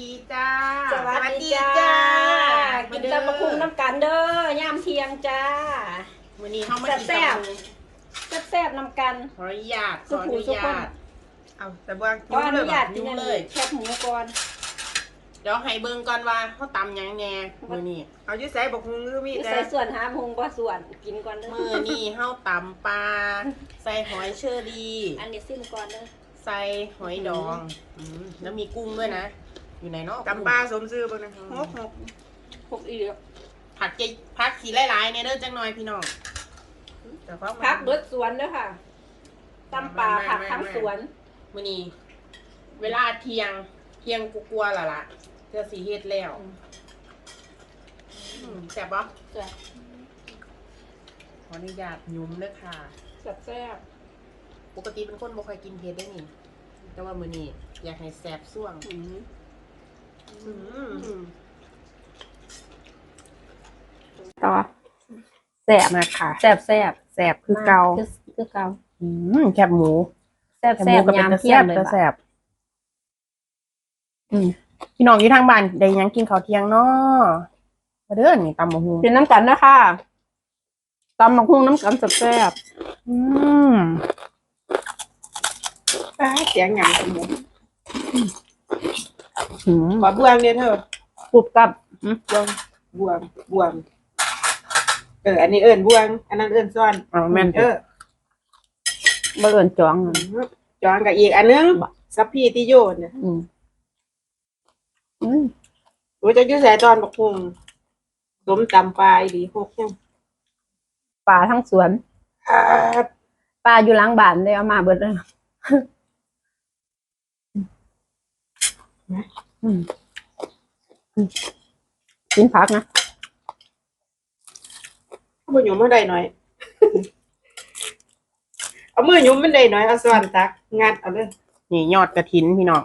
ดีจ้าสวัสดีจ้า กินตำบักหุ่งน้ำกันเด้อย่ามเทียงจ้าวันนี้เขามากินแซ่บตำแซ่บๆน้ำกัน ขออนุญาตขสุอขุอมนุสุขญาตเอาแต่ว่าขออนุญาตกิยุ่นงอันเลนี้ยแคบหมูก่อนเดี๋ยวให้เบิ่งก่อนว่าเขาตำหยังแหน่มือนี้เอาอยู่ใส่บอกฮุงคือมีนี่แต่ใส่ส่วนหาพุงบ่ส่วนกินก่อนเด้อมือนี้เขาตำปลาใส่หอยเชอรี่อันนี้ซิมก่อนเด้อใส่หอยดองมแล้วมีกุ้งด้วยนะ อยู่ไหนเนาะจำปลาสมซื้อเบ้างนะหกหกพวกอีเหลือผักใจผักสีหลายๆเนี่ยเด้อจังหน่อยพี่น้องแต่ว่ามันพักเบิดสวนเด้อค่ะตำปลาผักทั้งสวนมือนี้เวลาเที่ยง เที่ยงกูกลัวๆและล่ะเจะสีเฮ็ดแล้วอืมแซ่บปะจ้ะขออนุญาตหยุ้มเด้อค่ะแซ่บปกติเป็นคนบ่ค่อยกินเผ็ดได้นี่แต่ว่ามื้อนี้อยากให้แซ่บส่วงๆอืมอืมอืม ต่อแซ่บมาค่ะแซ่บแซ่บแซ่บคือเก่าคือคือเก่าอืมแคบหมูแซ่บแคบหแซ่มูบก็เป็ยานมตาเที่แซ่ยงบเลยตาบ่ะแซ่บอืมพี่น้องอยู่ทางบ้านได้หยังกินข้าวเที่ยงเนาะมาเด้อนี่ตำบักหุ่งกินน้ำกันนะคะตำบักหุ่งน้ำกันแซ่บอืมอ่าเสียงหยังสมุน อืมขอบวงเนี่ยเธอกรุบกรับบวงบวงบวง เออ อันนี้เอิญบวง อันนั้นเอิญซ่อน อ๋อแม่นเออบ่เอิ้นจองจองกับอีกอันนึงสัพพีติโยนเนี่ยอืมอืมรู้จะอยู่ใส่ตอนบอกฮุงสมตำปลาอีดีหกยังปลาทั้งสวน อ่าปลาอยู่หล้างบ้านเลยเอามาเบิดเลย อืมอืมกินผักนะเอามือหยุ่มมาได้หน่อย เอามือหยุ่มมันได้หน่อย เอาส่วนตักงัดเอาเลยนี่ยอดกระถินพี่น้อง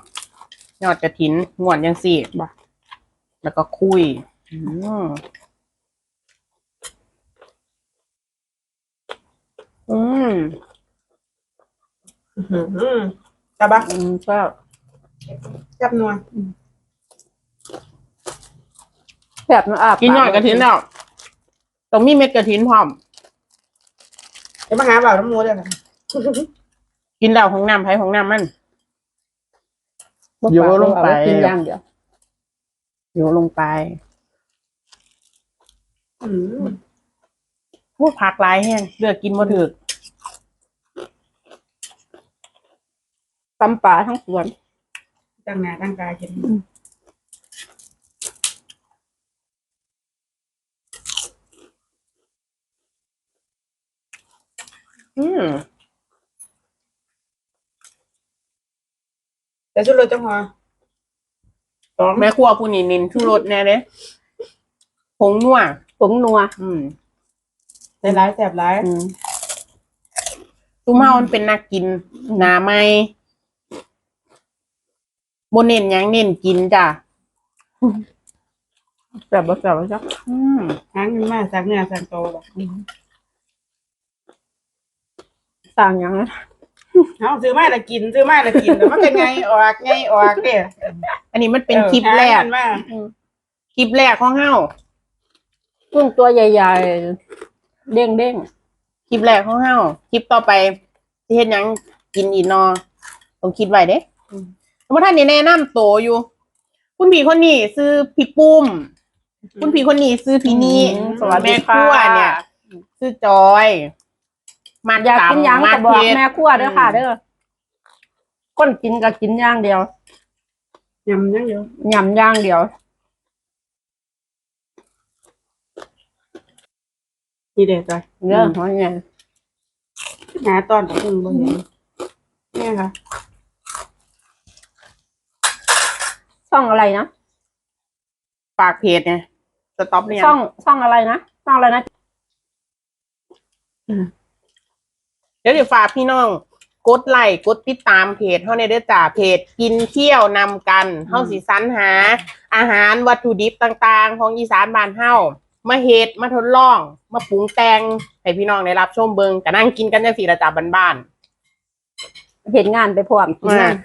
ยอดกระถินงวนยังสี่บ่แล้วก็คุยอืมอืมอืมจับบักอืมก็ จับนัวแบบมันอาบกินยอดกระถินแล้วต้องมีเม็ดกระถินพร้อมเดี๋ยวมาหาเบาน้ำมูเลยค่ะกินแล้วของน้ำไผ่ของน้ำมันบ่ปากโยนลงไปเอาว้กินอย่างเดียวโยนลงไปอืมพูดผักหลายแห้งเลือกกินมาถึกตำปลาทั้งสวน ตั้งหน้าตั้งตาเห็นอืมแต่ชุดรถจังหวะสองแม่ครัวผู้นี้นินชูรสแน่เลยผงนัวผงนัว อืมใส่ร้ายแสบร้ายอืมตุ้มเฮามันเป็นนักกินหนาไม่ บนเน้นหยังเน้นกินจ้ะแบบบ่แบบบ่จักอืมหางเงินมาสักเนื้อสักโตแบบต่างอย่างนะเอาซื้อมาและกิน ซื้อมาและกินแต่มันเป็นไงออกไงออกเด้อันนี้มันเป็นคลิปแรกหาเงินมาคลิปแรกของเฮากุ้งตัวใหญ่ๆ เด้งเด้งคลิปแรกของเฮาคลิปต่อไปสิเฮ็ดหยังกินอีกเนอต้องคิดไว้เด้ส มมติท่านนี่แนะนำโตวอยู่ คุณพี่คนนี้ซื้อพี่ปุ้ม คุณพี่คนนี้ซื้อพี่นี่สวัสดีแม่คค่ะรัวเนี่ยซื้อจอย มันอยากกินหยังมาก็บอกเทศแม่ครัวเด้อค่ะเด้อคนกินก็กินอย่างเดียวยำยังอยู่ยำอย่างเดียวนี่เด็ดจ้ะเด้อเพราะไงหาตอนกับพึ่งบ่เห็นเนี่ยค่ะ ช่องอะไรนะฝากเพจเนี่ยสต็อปเนี่ยช่องช่องอะไรนะช่องอะไรนะเดี๋ยวเดี๋ยวฝากพี่น้องกดไลค์กดติดตามเพจเฮาในเด้อจ้าเพจกินเที่ยวนำกันเฮาสิสรรหา อาหารวัตถุดิบต่างๆ ของอีสานบ้านเฮามาเฮ็ดมาทดลอง มาปรุงแต่งให้พี่น้องได้รับชมเบิงก็นั่งกินกันจังซี่ละจ้าบ้านเห็นงานไปพร้อมกินงาน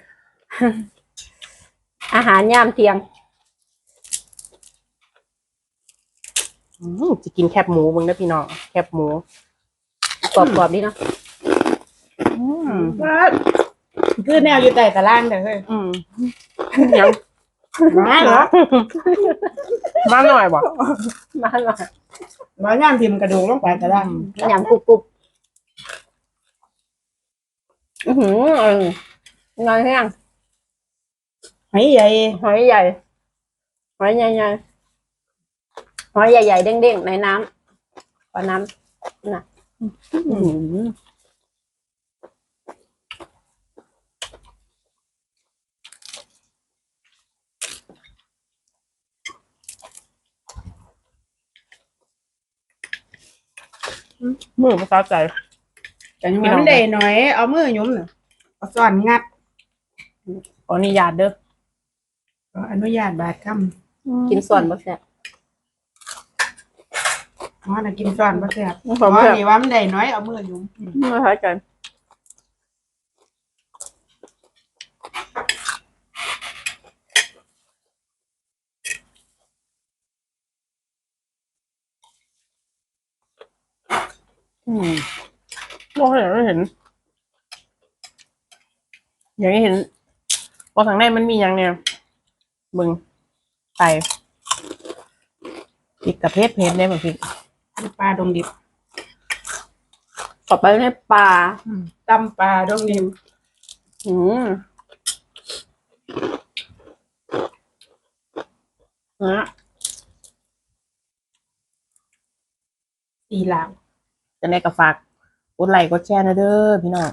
อาหารยามเที่ยงจะกินแคบหมูบ้างนะพี่น้อง แคบหมูกรอบๆดีเนาะว่าคือแนวอยู่แต่ตะล่างเด้อเฮ้ยอืมยังมาเหรอมาหน่อยบ่มาหน่อยมาย่างทิมกระดูกลงไปตะล่างย่างกรุบกรุบอือหือเอองานแห้ง หอยใหญ่ หอยใหญ่ หอยใหญ่ๆหอยใหญ่ๆเด้งๆในน้ำปลาน้ำน่ะอื้อหือมือภาษาใจแต่ยังว่ามันได้หน่อย เอามือหยุ้มน่ะเอาซ่อนงัดขออนุญาตเด้อ ขออนุญาตบาดคำกินส่วนบ่แซ่บอ๋อน่ะกินซ่อนบ่แซ่บผมอ๋อแบบนี่ว่ามันได้น้อยเอามือหยุ้มไม่คล้ายกันอืมมองเห็นไม่เห็น อย่างนี้เห็นพอทางในมันมีอย่างเนี่ย มึงใส่พริกกับเพชรเพชรเนี่ยมันพริกปลาดงดิบต่อไปในปลาตำปลาดงดิบอืมนะสีลาวจะได้กับฝากกดไลค์กดแชร์นะเด้อพี่น้อง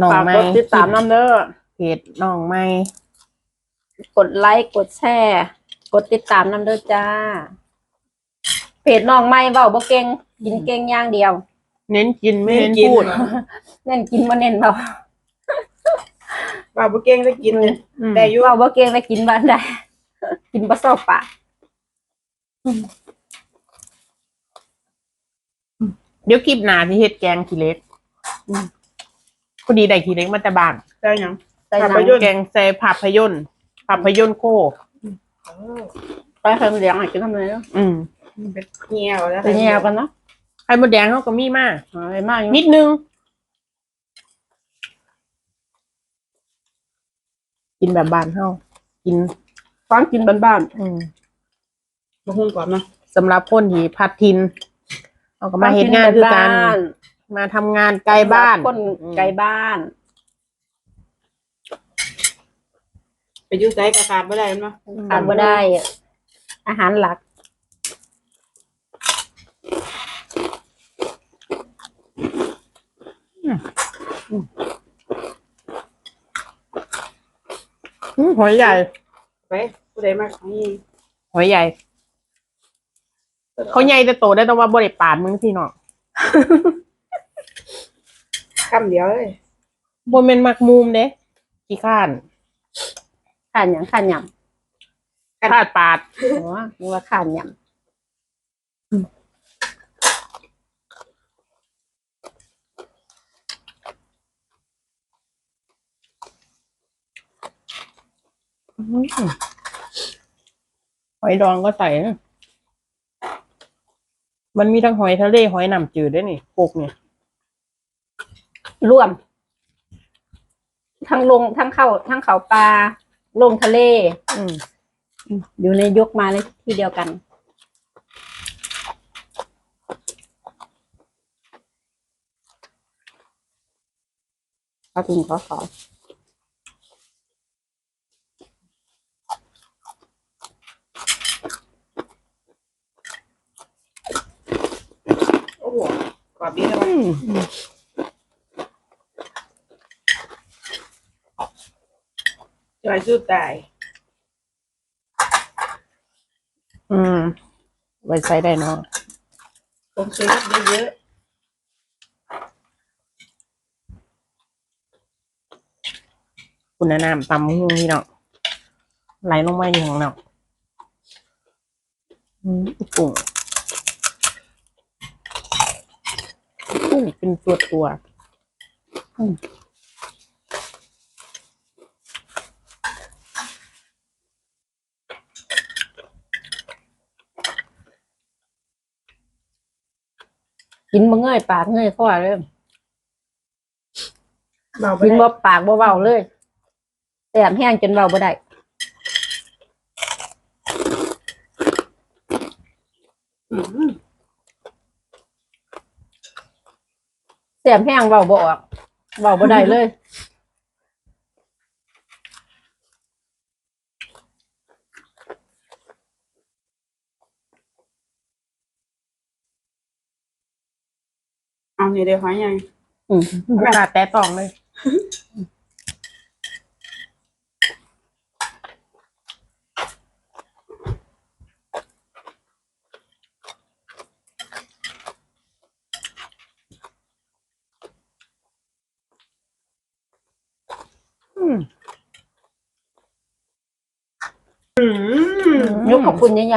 น้องฝากไม่กดติดตามน้ำเด้อเพจน้องไม่ กดไลค์กดแชร์กดติดตามน้ำเด้อจ้า เพจน้องไม่เว้าบ่เก่งกินเก่งอย่างเดียว เน้นกินไม่เน้นพูดเน้นกินบ่เน้นเว้าว่าบ่เก่งได้กินอืมได้อยู่เว้าบ่เก่งได้กินบ่ได้ กินบ่เศร้าปากเดี๋ยวคลิปหน้าที่เฮ็ดแกงขี้เหล็กอืมพอดีได้ขี้เหล็กมาแต่บ้านได้หยังใส่หนัภาพงยนตร์แกงใส่ภาพยนตร์ ภาพยนตร์โคไปเพิ่มเลี้ยงให้กินทำไมเนาะอืมเป็นเหี่ยวแล้วไปแย่กันเนาะไข่มดแดงเขาก็มีมากเอาไปมากอยู่นิดนึง กินแบบบ้านเฮากินฟังกินบ้านอืมบ่ฮู้ก่อนเนาะสำหรับคนที่พัดทินเขาๆก็มาเฮ็ดงานคือกันบ้านมาทำงานไกลบ้านคนไกลบ้าน ไปอยู่ไสก็ขาดบ่ได้แม่นบ่ขาดบ่ได้อะอาหารหลัก อืมหอยใหญ่ ไปผู้ใดมาของนี่หอยใหญ่ เขาใหญ่แต่โตได้แต่ว่าบริปานมึงพี่น้องคำเดียวเลยบนเป็นมักมุมเด้ขี้ข้าน ข่านหยังข่านหยคาดปาดำอ๋อนึกว่าข่านหยอืมหอยดองก็ใส่นะมันมีทั้งหอยทะเลหอยน้ำจืดด้วยนี่ปกเนี่ยำรวม ทั้งลงทั้งเข้าทั้งเขาปลา ลงทะเล อืมอยู่ในยกมาในที่เดียวกันขอถึงขอขอโอ้โหกรอบดีแล้ว อืม จอยสู้ตาย อืม ไว้ใช้ได้เนาะผมซื้อเยอะคุณแนะนำตำหุ้งพี่น้องไหลลงมาอยู่ของเราอืมกุ้งกุ้งเป็นตัวตัวๆอืม กินบ่เงยปากเงยคอเลยเบาไปกินได้บ่ปากบ่เว้าเลยแสบแห้งจนเว้าบ่ได้อืมแสบแห้งเว้าบ่ออกเว้าบ่ได้เลย เอาเนี่ยเดี๋ยวหอยใหญ่อืมกระดาษแตะตองเลย อืมอืม ยกขอบคุณยังไง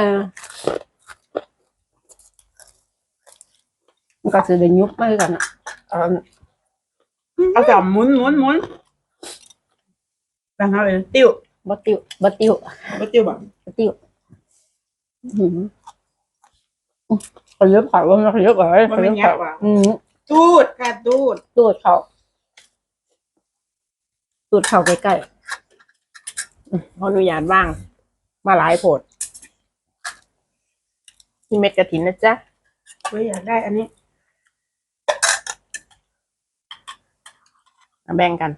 มันก็สิได้ยุบมาคือกันน่ะเอาเอาจับหมุนหมุนหมุนแบ่งเอาเลยติ้วบ่ติ้วบ่ติ้วบ่ติ้วแบบบ่ติ้วอืมขยับขาว่ามันขยับอะไรบ่ขเป็ยันบแง่ขาว่ะอืมตูดค่ะตูดตูดเขาตูดเขาใกล้ขออนุญาตว่าง มาหลายโผดที่เม็ดกระถินนะจ๊ะเฮ้ยอยากได้อันนี้ มา แบ่งกัน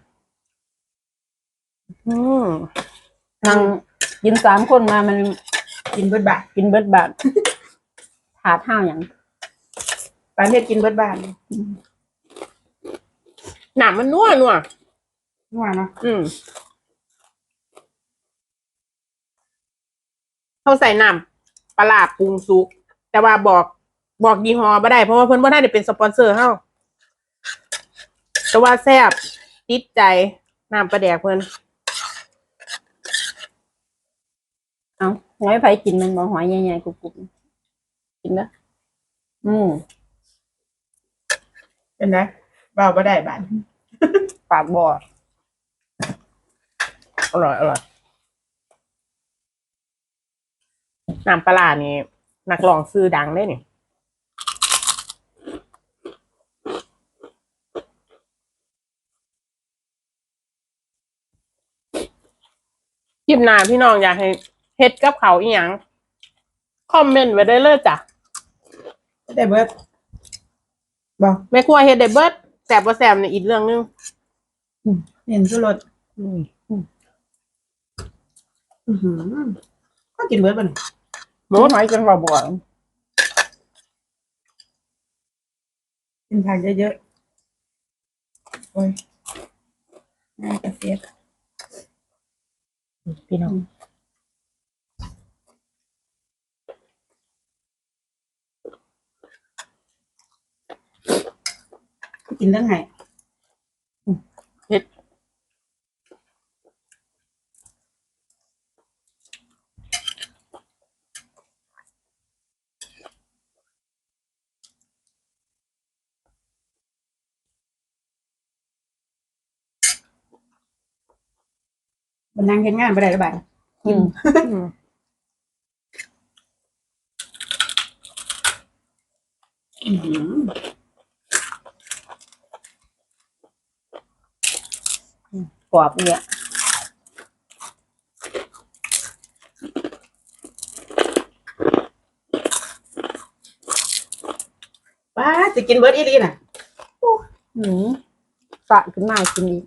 อืมๆนั่งกินสามคนมามันกินเบิดบาทกินเบิดบาทถาดห้าวอย่างปานเฮ็ดกินเบิดบาทหนามมันนัวนัวนัวเนาะอืมเขาใส่น้ำปลาร้าปรุงสุก แต่ว่าบอกบอกยี่ห้อไม่ได้เพราะว่าเพิ่นบ่ได้เป็นสปอนเซอร์เฮา แต่ว่าแซ่บติดใจน้ำปลาแดกเพิ่นเอาหอยไผกินมันบ่หอยใหญ่ๆกรุบๆกินแล้วอืมเป็นไงเบาบ่ได้บาทปากบ่ออร่อยอร่อยน้ำปลาร้านี่นักร้องซื้อดังได้นี่ คลิปหน้าพี่น้องอยากให้เฮ็ดกับเขาวอีหยังคอมเมนต์ไว้ได้เลยจ้ะได้เบิดบ่แม่ครัวเฮ็ดได้เบิดแสบบ่แสบในอีกเรื่องหนึงเห็นสุรสอืมอือหือก็กินเบิดบ่นหมูหอยจังบ่บ่กินผักเยอะๆโอ้ยน่ากระเสียด พี่น้องกินเรื่องไห้ เฮ็ด มันนั่งเฮ็ดงานบ่ได้หรือเปล่าอืมอืมอือหือกรอบเนี่ยป้าจะกินเบิดอีหลีน่ะอืมสะขึ้นมากินอีก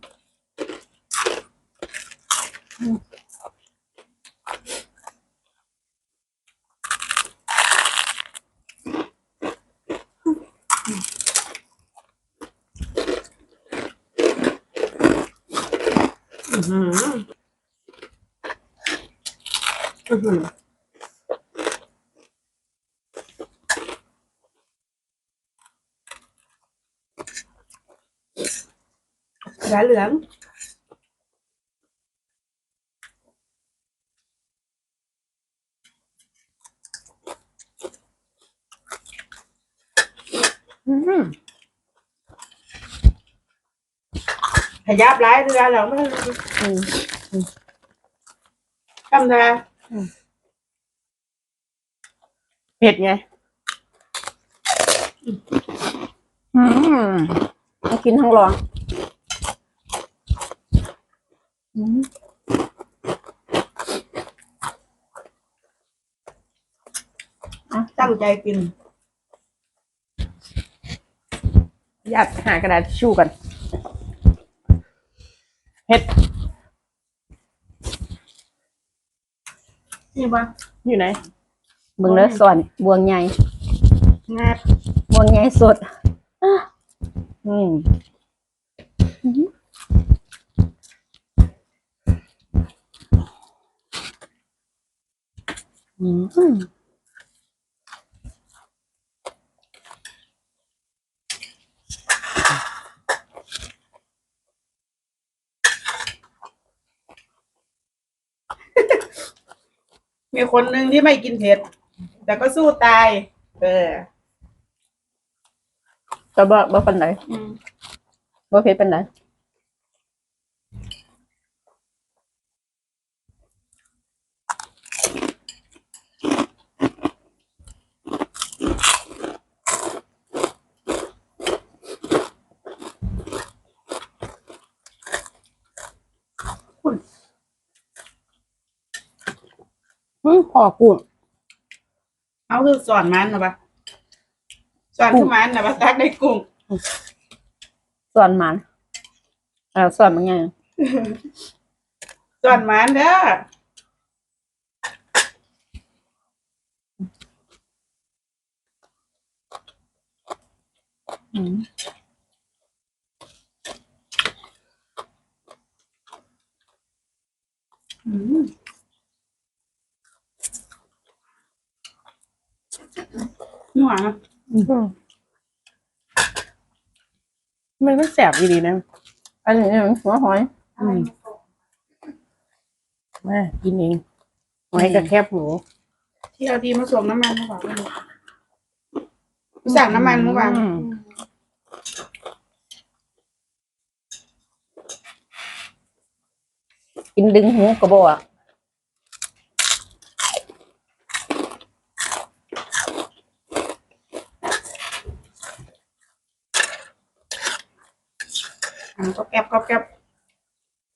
อือหืออือหือร้านเหลือง อืม ข ยับร้ายเรือแล้วมันอืมกำทาเผ็ดไงอืมต้องกินทั้งร้อนอืมตั้งใจกิน อยากหากระดาษทิชชู่กันเฮ็ด นี่ปะอยู่ไหนเบิ่งแล้วสอนบวงใหญ่งาดบวงใหญ่สดอืมอืม มีคนหนึ่งที่ไม่กินเผ็ด แต่ก็สู้ตาย เออแต่บ่บ่ปานใดอืมบ่เผ็ดปานใด อืมพอกุ้งเอาคือสอนมันนะปะสอนขึ้นมันนะปะตักได้กุ้งสอนมันเอ่าสอนมันไงสอนมันเด้ออืมอืม นัวนะอืมมันก็แสบดีๆนะ อันนี้หัวหอยอืมมากินเองหอยกับแคบหมูที่เอาดีมาสวมน้ำมันเมื่อวานไม่รู้สั่งน้ำมันเมื่อวานอืมกินดึงหูกระบอก อันก็แก็บ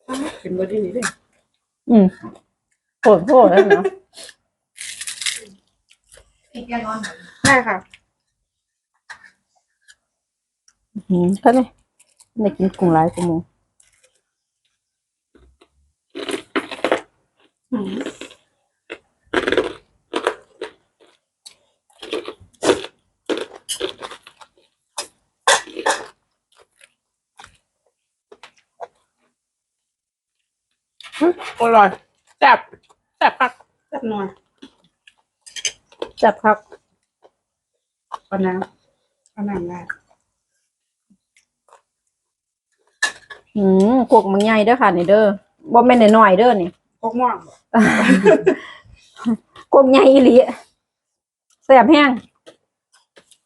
ก็แก็บเป็นบอดี้นี่เลยอืมโผล่โผล่แล้วเนาะใช่ค่ะอืมก็เลยได้กินกุ้งหลายกว่าหมูอืม อร่อยแซ่บแซ่บปักแซ่บนัวจับครับเอาน้ำเอาน้ำได้อืมกวกมันใหญ่เด้อค่ะนี่เด้อบ่แม่นน้อยๆเด้อนี่พกม่วงกวกใหญ่อีหลีแซ่บแห้ง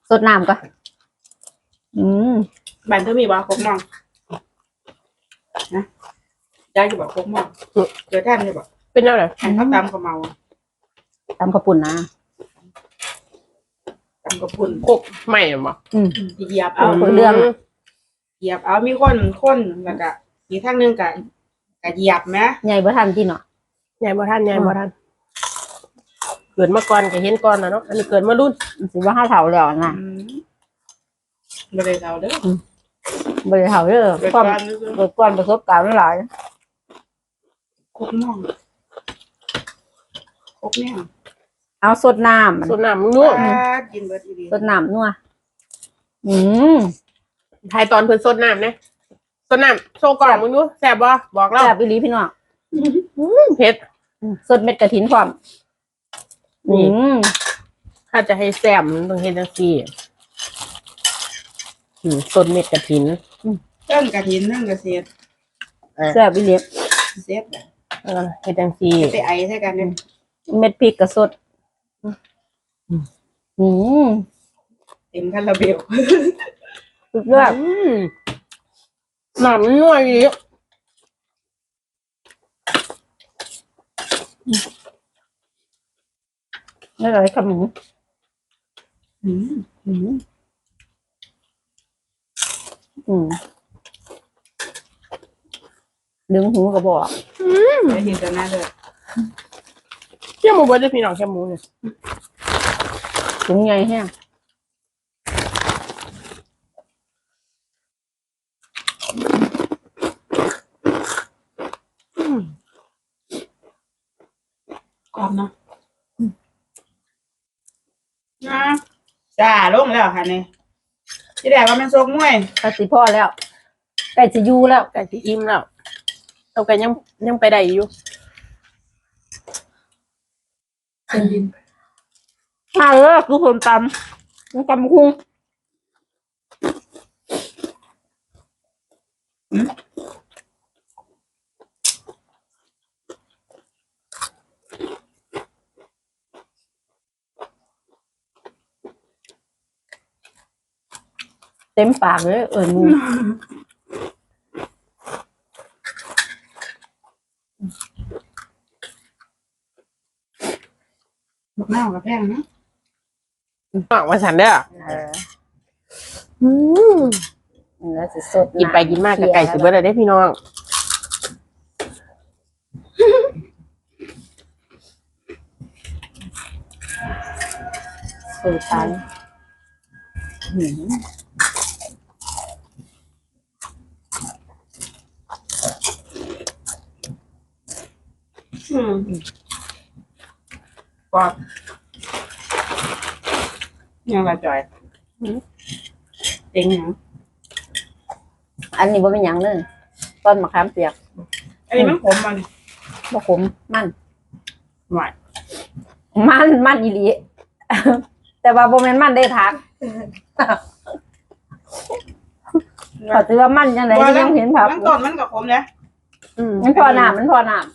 สดน้ำก่อนอืม บ้านเธอมีบ่พกม่วงนะ ยายจะบอกพกม่วงเกิดท่านจะบอกเป็นยังไงอันเขาตำกับเมาตำข้าวปุ่นนะตำกับปุ่นกกใหม่บ่อืม เหยียบเอาเรื่องอะ เหยียบเอามีคนคนแล้วก็อีกทางหนึงก็ก็เหยียบไหมใหญ่บ่ทันกินเนาะใหญ่บ่ทันใหญ่บ่ทันเกิดมาก่อนก็เห็นก่อนนะเนาะอันนี้เกิดมารุ่นมันสิว่าห้าเฒ่าแล้วนะอืมบ่ได้เอาเด้อบ่ได้เฒ่าเด้อเกิดความการซื้อเกิดก่อนประสบการณ์มันหลาย พกม่วงพกเนี่ยเอาสดน้ำมันส่วนน้ำมึงนู่นกินเบิดอีดีสดน้ำนัวอืมถ่ายตอนเพิ่นสดน้ำนะสดน้ำโชว์กล่องมึงดูแซ่บบ่บอกเราแซ่บอีหลีพี่น้องเผ็ดอืมสดเม็ดกระถินพร้อมนี่อืมถ้าจะให้แซ่บมันต้องเฮ็ดจังซี่อืมสดเม็ดกระถินเติ้งกระถินเติ้งกระเสียดแซ่บอีหลีเสียดอะ เออเฮ็ดจังซี่ไปไอใช่กันเนี่ยเม็ดพริกก็สดอืมเต็มคาราเบลสุดยอดอืมน้ำมันนัวอีหลีนี่เลยขมิ้นอืมอืมอืม ดึงหูกระบอกเดี๋ยวเห็นแต่หน้าเลยเที่ยวหมูเบิร์ดพี่น้องแค่หมูเนี่ยถุงใหญ่แห้งกรอบเนาะนะจ้าลงแล้วค่ะนี่ที่แรกว่ามันโซกมวยกสิพ่อแล้วใกล้จะอยู่แล้วไก่ที่อิ่มแล้ว เราก็ยังยังไปได้อยู่เป็นดินมาเลยคือผมตำมันตำคุ้งเต็มปากเลยเออหมู หมกหน้ากับแพงนะฝากมาสันเด้อเอออืมแล้วสิสดกินไปกินมากกับไก่สิเบิร์ดเลยได้อพี่น้องเออตายหืมอืม กรอบยังละจอยเต็งหยังอันนี้ว่าเป็นหยังเลยต้นมะขามเปียกอันนี้มันขมมันบ่ขมมันหวานมันมันอีหลี แต่ว่าโบแมนมันได้ทักขอถือว่ามันจังไดยังเห็นผับมันต้นมันกับขมเลยอืมมันพอหนามมันพอหนาม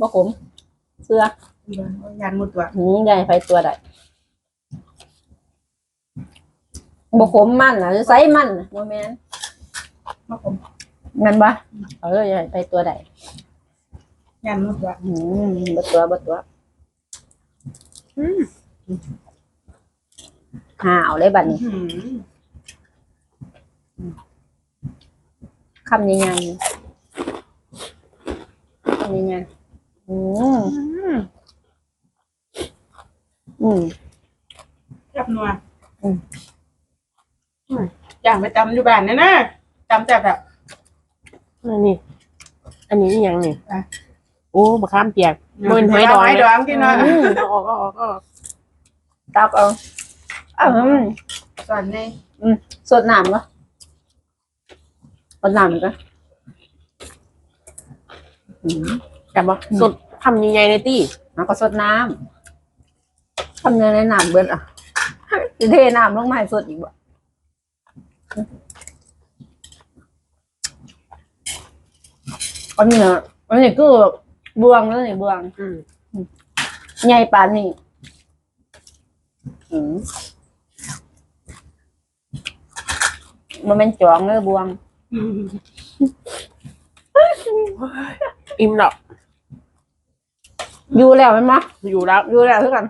บ่ขมเสื้อ ยันมุดตัวหืมใหญ่ไฟตัวใดบ่ขมมันน่ะใส่มันน่ะบ่แม่นมันขมแม่นบ่เออใหญ่ไฟตัวใดยันมุดตัวหืมบ่ตัวบ่ตัวอืมหาเอาเลยบัดนี้อืมคำใหญ่ๆคำใหญ่ๆอืม อืมอืม จับนัวอืม อืมอย่างไปจำอยู่บ้านเนี่ยนะจำแต่แบบ อันนี้ อันนี้อีหยังนี่อะ โอ้มะขามเปียกมันหอยดองหอยดองที่เนาะอืมเอาออกเอาออกเอาออกตักเอาอ้าวอืมสอนในสดน้ำก็สดน้ำก็อืมแต่บ่สดทำยังไงในตี้แล้วก็สดน้ำ ทำยังไงน้ำเบิดอะจะเทน้ำลงมาให้สดอีกบ่อันนี้นะอันนี้คือบวงแล้วนี่บวงอืมใหญ่ปานนี่อืมมันเป็นจองเลยบวงอืมอิ่มแล้วอยู่แล้วไหมนมะอยู่แล้ว อยู่แล้วเท่ากัน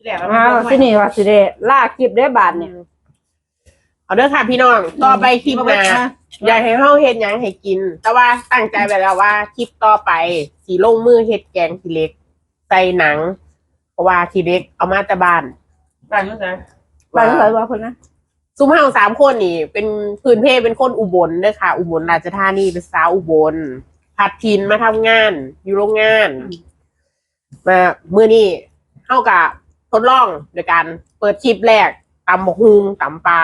ที่แรกเราอ่าไม่ที่นี่ว่าสิเดล่าคลิปได้บาทเนี่ยเอาเด้อค่ะพี่น้องต่อไปคลิปหน้าอยากให้เฮาเฮ็ดหยังให้กิน แต่ว่าตั้งใจไว้แล้วว่าคลิปต่อไปสีลงมือเฮ็ดแกงทีเล็ก ใส่หนัง เพราะว่าทีเล็กเอามาแต่บ้านบ้านก็จะบาทเท่าไหร่ว่าคนนะซุ้มเฮาสามคนนี่ เป็นพื้นเพเป็นคนอุบลเด้อค่ะ อุบลราชธานีเป็นสาวอุบลผัดทินมาทำงาน อยู่โรงงาน มามื้อนี้เฮากะ ทดลองโดยการเปิดคลิปแรกตำบกฮุงตำปลา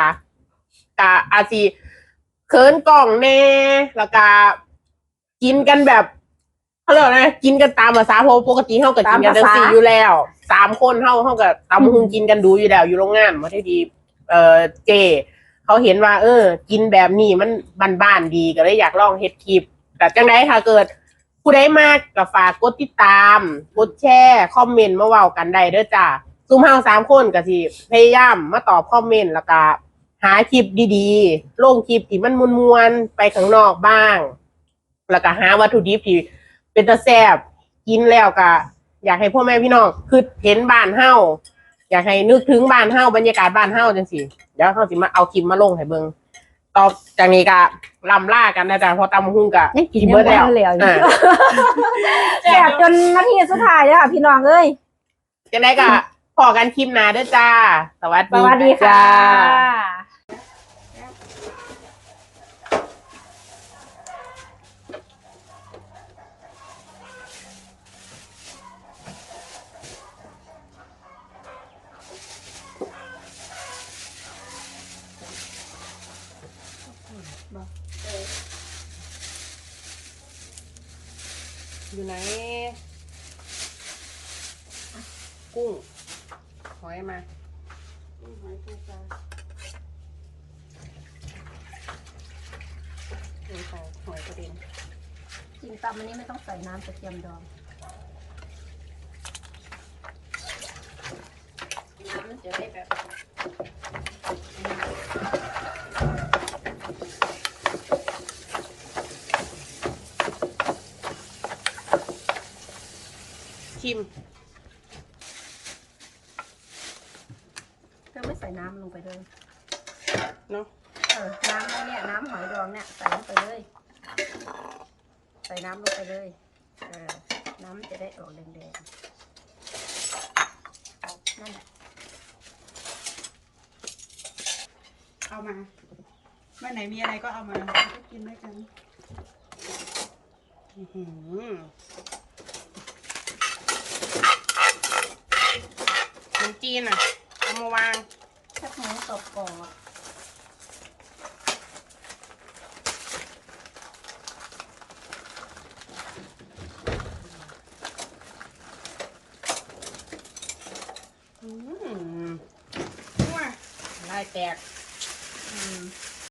กะอาซีเขินกล่องแน่แล้วก็กินกันแบบเขาเรียกว่าไงกินกันตามภาษาเพราะปกติเฮาก็กินกันจังซี่อยู่แล้วสามคนเฮาเฮาก็ตำบักฮุงกินกันดูอยู่แล้ว อยู่โรงงานมาได้ดีเอ่อเจ เขาเห็นว่า เออ กินแบบนี้มันบ้านๆดีก็เลยอยากลองเฮ็ดคลิปแต่จังไดถ้าเกิดผู้ใดมากก็ฝากกดติดตาม กดแชร์ คอมเมนต์มาเว้ากันได้เด้อจ้า ซุมเฮาสามคนก็สิพยายามมาตอบคอมเมนต์แล้วก็หาคลิปดีๆ ลงคลิปที่มันมวนๆไปข้างนอกบ้าง แล้วก็หาวัตถุดิบที่เป็นตะแซ่บกินแล้วก็อยากให้พ่อแม่พี่น้องคือเห็นบ้านเฮาอยากให้นึกถึงบ้านเฮาบรรยากาศบ้านเฮาจังสิเดี๋ยวเฮาสิมาเอาคลิปมาลงให้เบิ่งต่อจากนี้ก็ลำล่ากันนะจ๊ะเพราะตำหุ้งกะยังกินกินยังเบิร์ดไม่แล้วเหลวอยู่อ่าแสบจนนาทีสุดท้ายเลยค่ะพี่น้องเอ้ยจะได้กะ พอกันคลิปหนาเด้อจ้า สวัสสดีวัสดีค่ะ จ้า อยู่ไหน กุ้งห อยมากุ้งหอยปูปลาเดี๋ยวใส่หอยกระเด็นจริงตำอันนี้ไม่ต้องใส่น้ำกระเทียมดองน้ำมันจะได้แบบ ชิม เธอ ไม่ใส่น้ำลงไปเลยเนาะเออน้ำไอ้เนี่ยน้ำหอยดองเนี่ยใส่ลงไปเลย ใส่น้ำลงไปเลยเออน้ำมันจะได้ออกแดงๆนั่นแหละเอามาเมื่อไหนมีอะไรก็เอามาเราก็กินด้วยกันอื้อหือขนมจีนอะเอา มาวางแค่หมูกรอบกรอบ